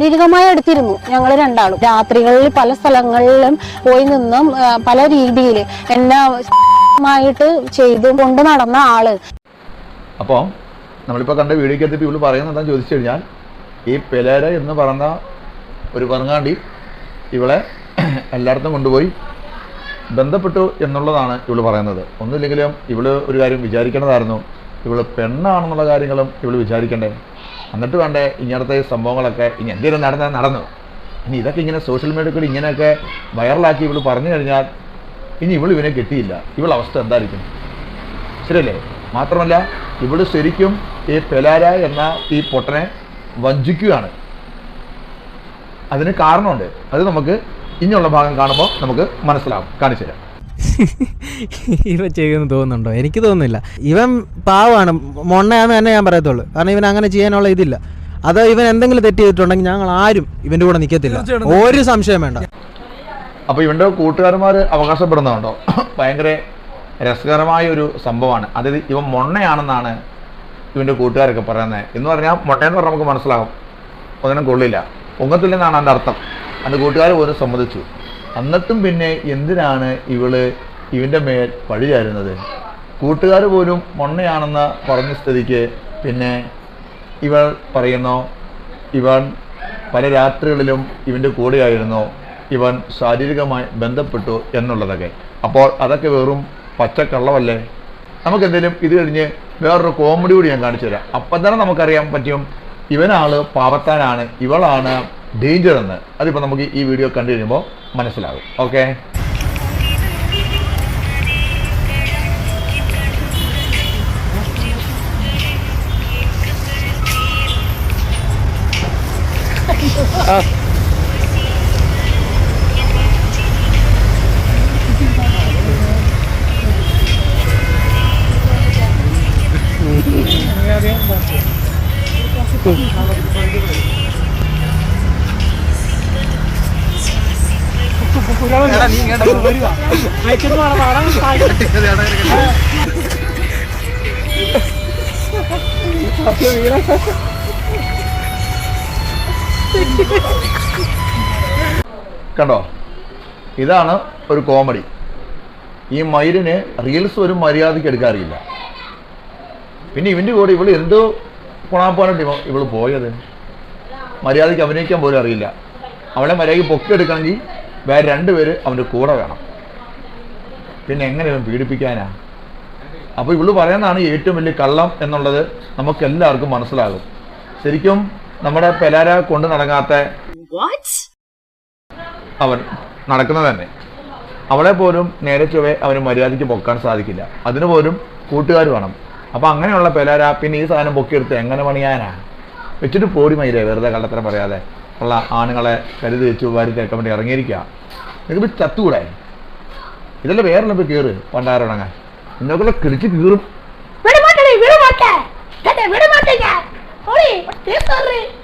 ശാരീരികമായി എടുത്തിരുന്നു ഞങ്ങൾ രണ്ടാളും. രാത്രികളിൽ പല സ്ഥലങ്ങളിലും പോയി നിന്നും പല രീതിയിൽ എന്നെ മായിട്ട് ചെയ്തു കൊണ്ട് നടന്ന ആൾ. അപ്പോൾ നമ്മളിപ്പോൾ കണ്ട വീഡിയോക്കകത്ത് ഇവൾ പറയുന്നത് എന്താണെന്ന് ചോദിച്ചു കഴിഞ്ഞാൽ ഈ പെലേര എന്ന് പറഞ്ഞ ഒരു പറങ്ങാണ്ടി ഇവളെ എല്ലായിടത്തും കൊണ്ടുപോയി ബന്ധപ്പെട്ടു എന്നുള്ളതാണ് ഇവൾ പറയുന്നത്. ഒന്നുമില്ലെങ്കിലും ഇവൾ ഒരു കാര്യം വിചാരിക്കേണ്ടതായിരുന്നു ഇവൾ പെണ്ണാണെന്നുള്ള കാര്യങ്ങളും ഇവൾ വിചാരിക്കണ്ടേ? എന്നിട്ട് വേണ്ടേ ഇങ്ങനത്തെ സംഭവങ്ങളൊക്കെ ഇനി എന്തെങ്കിലും നടന്നാൽ നടന്നു. ഇനി ഇതൊക്കെ ഇങ്ങനെ സോഷ്യൽ മീഡിയ കൂടി ഇങ്ങനെയൊക്കെ വൈറലാക്കി ഇവൾ പറഞ്ഞു കഴിഞ്ഞാൽ ഇനി ഇവൾ ഇവനെ കിട്ടിയില്ല. ഇവളുടെ അവസ്ഥ എന്തായിരിക്കും? ശരിയല്ലേ? മാത്രമല്ല ഇവൾ ശരിക്കും ഈ പെലാര എന്ന ഈ പൊട്ടനെ വഞ്ചിക്കുകയാണ്. അതിന് കാരണമുണ്ട്. അത് നമുക്ക് ഇനിയുള്ള ഭാഗം കാണുമ്പോൾ നമുക്ക് മനസ്സിലാവും. കാണിച്ചു തരാം ഇവ ചെയ്യുമെന്ന് തോന്നുന്നുണ്ടോ? എനിക്ക് തോന്നുന്നില്ല. ഇവൻ പാവമാണ്. മൊണ്ണയാന്ന് തന്നെ ഞാൻ പറയത്തുള്ളൂ. കാരണം ഇവൻ അങ്ങനെ ചെയ്യാനുള്ള ഇതില്ല. അത് ഇവൻ എന്തെങ്കിലും തെറ്റ് ചെയ്തിട്ടുണ്ടെങ്കിൽ ഞങ്ങൾ ആരും ഇവന്റെ കൂടെ നിൽക്കത്തില്ല ഒരു സംശയം വേണ്ട. അപ്പോൾ ഇവന്റെ കൂട്ടുകാരന്മാർ അവകാശപ്പെടുന്നുണ്ടോ ഭയങ്കര രസകരമായ ഒരു സംഭവമാണ്. അതായത് ഇവൻ മൊണ്ണയാണെന്നാണ് ഇവന്റെ കൂട്ടുകാരൊക്കെ പറയുന്നത്. എന്ന് പറഞ്ഞാൽ മൊണ്ണയെന്ന് പറഞ്ഞാൽ നമുക്ക് മനസ്സിലാകും. ഒന്നിനും കൊള്ളില്ല. പൊങ്ങത്തില്ലെന്നാണ് അതിന്റെ അർത്ഥം. അതിന്റെ കൂട്ടുകാർ പോലും സമ്മതിച്ചു. എന്നിട്ടും പിന്നെ എന്തിനാണ് ഇവൾ ഇവന്റെ മേൽ വഴി ചേരുന്നത്? കൂട്ടുകാർ പോലും മൊണ്ണയാണെന്ന് പറഞ്ഞ സ്ഥിതിക്ക് പിന്നെ ഇവൾ പറയുന്നു ഇവൻ പല രാത്രികളിലും ഇവന്റെ കൂടെയായിരുന്നു. ഇവൻ ശാരീരികമായി ബന്ധപ്പെട്ടു എന്നുള്ളതൊക്കെ. അപ്പോൾ അതൊക്കെ വെറും പച്ചക്കള്ളമല്ലേ? നമുക്കെന്തെങ്കിലും ഇത് കഴിഞ്ഞ് വേറൊരു കോമഡി കൂടി ഞാൻ കാണിച്ചു തരാം അപ്പം തന്നെ നമുക്കറിയാൻ പറ്റും ഇവനാൾ പാവത്താനാണ് ഇവളാണ് ഡേഞ്ചർ എന്ന് അതിപ്പോൾ നമുക്ക് ഈ വീഡിയോ കണ്ടു കഴിയുമ്പോൾ മനസ്സിലാകും. ഓക്കെ കണ്ടോ? ഇതാണ് ഒരു കോമഡി ഈ മയിലിന് റീൽസ് ഒരു മര്യാദയ്ക്ക് എടുക്കാറില്ല പിന്നെ ഇവന്റെ കൂടെ ഇവൾ എന്തോ കുണാപ്പാനായിട്ട് ഇവ ഇവൾ പോയത്? മര്യാദയ്ക്ക് അഭിനയിക്കാൻ പോലും അറിയില്ല. അവളെ മര്യാദയ്ക്ക് പൊക്കിയെടുക്കണമെങ്കിൽ വേറെ രണ്ടുപേര് അവന്റെ കൂടെ വേണം. പിന്നെ എങ്ങനെ ഇവൻ പീഡിപ്പിക്കാനാ? അപ്പോൾ ഇവൾ പറയുന്നതാണ് ഏറ്റവും വലിയ കള്ളം എന്നുള്ളത് നമുക്ക് എല്ലാവർക്കും മനസ്സിലാകും. ശരിക്കും നമ്മുടെ പെലാര കൊണ്ട് നടങ്ങാത്ത അവൻ നടക്കുന്നത് തന്നെ. അവളെ പോലും നേരെ ചൊവ്വേ അവന് മര്യാദയ്ക്ക് പൊക്കാൻ സാധിക്കില്ല. അതിന് പോലും കൂട്ടുകാർ വേണം. അപ്പൊ അങ്ങനെയുള്ള പെലാര പിന്നെ ഈ സാധനം പൊക്കിയെടുത്ത് എങ്ങനെ പണിയാനാ? വെച്ചിട്ട് പോടി മയിലേ വെറുതെ കള്ളത്തരം പറയാതെ. ഉള്ള ആണുങ്ങളെ കരുതി വെച്ച് വരുത്തേക്കാൻ വേണ്ടി ഇറങ്ങിയിരിക്കുക. നിങ്ങൾക്ക് ഇപ്പം ചത്തുകൂടെ ഇതെല്ലാം വേറെ പോയി കയറ് പണ്ടാറുണങ്ങാൻ നിങ്ങൾക്കുള്ള കിടിച്ച് കീറും. വിടമാട്ടേ. വിടമാട്ടേ വിടമാട്ടേ ഞാൻ. ഓടി തീർത്തേ